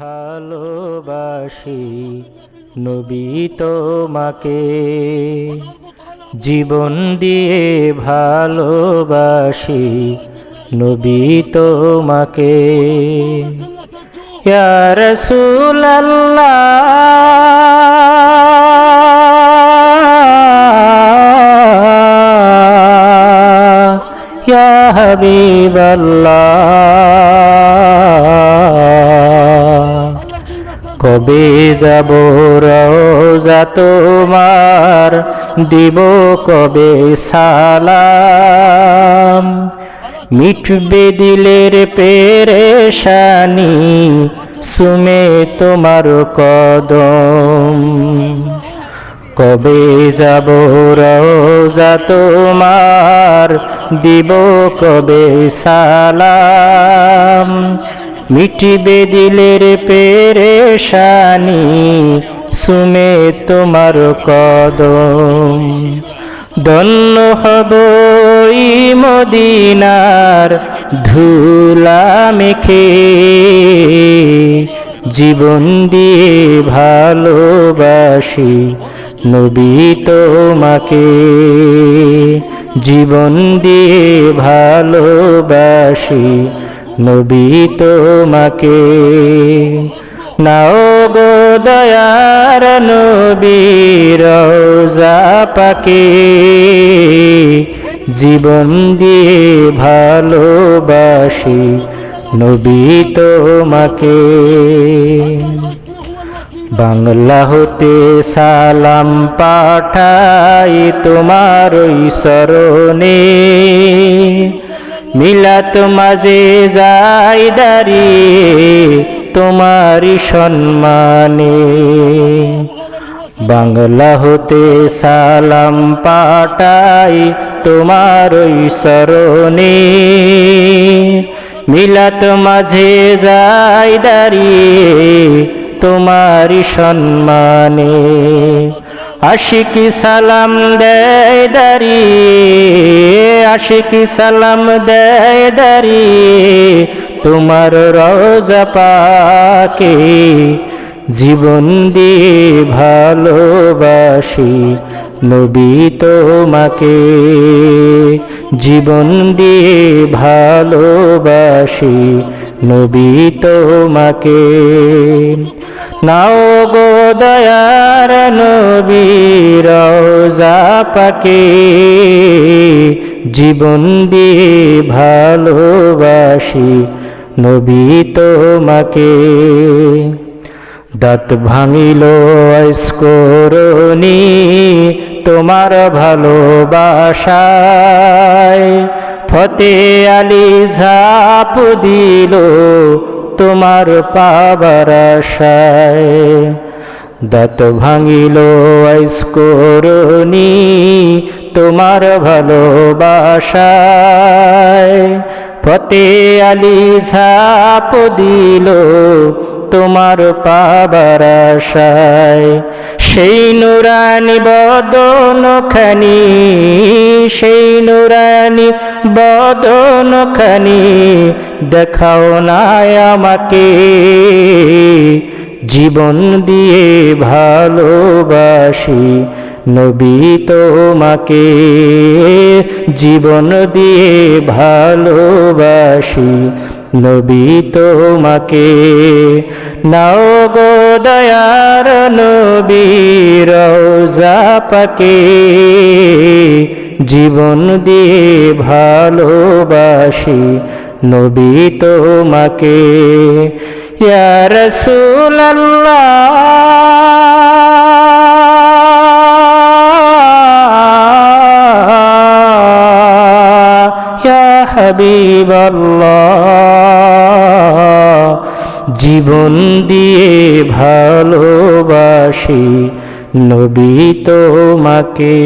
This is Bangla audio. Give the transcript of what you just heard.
ভালোবাসি নবী তোমাকে। জীবন দিয়ে ভালোবাসি নবী তোমাকে। রাসূলাল্লাহ ইয়া হাবিবাল্লাহ। কবে যাব রোজা তোমার? দিব কবে সালাম? মিটবে দিলের পেরেশানি, সুমে তোমার কদম। কবে যাব রোজা তোমার? দিব কবে সালাম? মিটিবে দিলের পেরেশানি, সুমে তোমার কদম। দন্য হব মদিনার ধুলা মেখে জীবন দিয়ে ভালোবাসি নবী তোমাকে। জীবন দিয়ে ভালোবাসি নবী তোমাকে। নাও গো দয়ার নবীর পাকে। জীবন দিয়ে ভালোবাসি নবী তোমাকে। বাংলা হতে সালাম পাঠাই তোমার ওই স্মরণে। মিলাত মাঝে যাই দাঁড়িয়ে তোমারই সম্মানে। বাংলা হতে সালাম পাঠাই তোমার ওই স্মরণে। মিলাত মাঝে যাই দাঁড়িয়ে তোমারই সম্মানে। আশিকি সালাম দেয় দাঁড়িয়ে আশিকি সালাম দেয় তোমার রোজা পাকে জীবন দিয়ে ভালোবাসি, নবী তোমাকে জীবন দিয়ে ভালোবাসি, নবী তোমাকে। নাও গো দয়ার নবী রওজা পাকে। জীবন দিয়ে ভালোবাসি নবী তোমাকে। দাঁত ভাঙিল স্করণী তোমার ভালোবাসায়। ফতে আলী ঝাপ দিল তোমার পাবার আশায়। দাঁত ভাঙিল স্করণী তোমার ভালোবাসায়। ফতে আলী ঝাপ দিল তোমার পাবার আশায়। সেই নুরানি বদনখানি সেই নুরানি বদনখানি দেখাও না আমাকে। জীবন দিয়ে ভালোবাসি, নবী তোমাকে। জীবন দিয়ে ভালোবাসি, নবী তোমাকে। নাও গো দয়ার নবী, রওজা পাকে। জীবন দিয়ে ভালোবাসি নবী তোমাকে হাবিবাল্লাহ। জীবন দিয়ে ভালোবাসি নবী তোমাকে।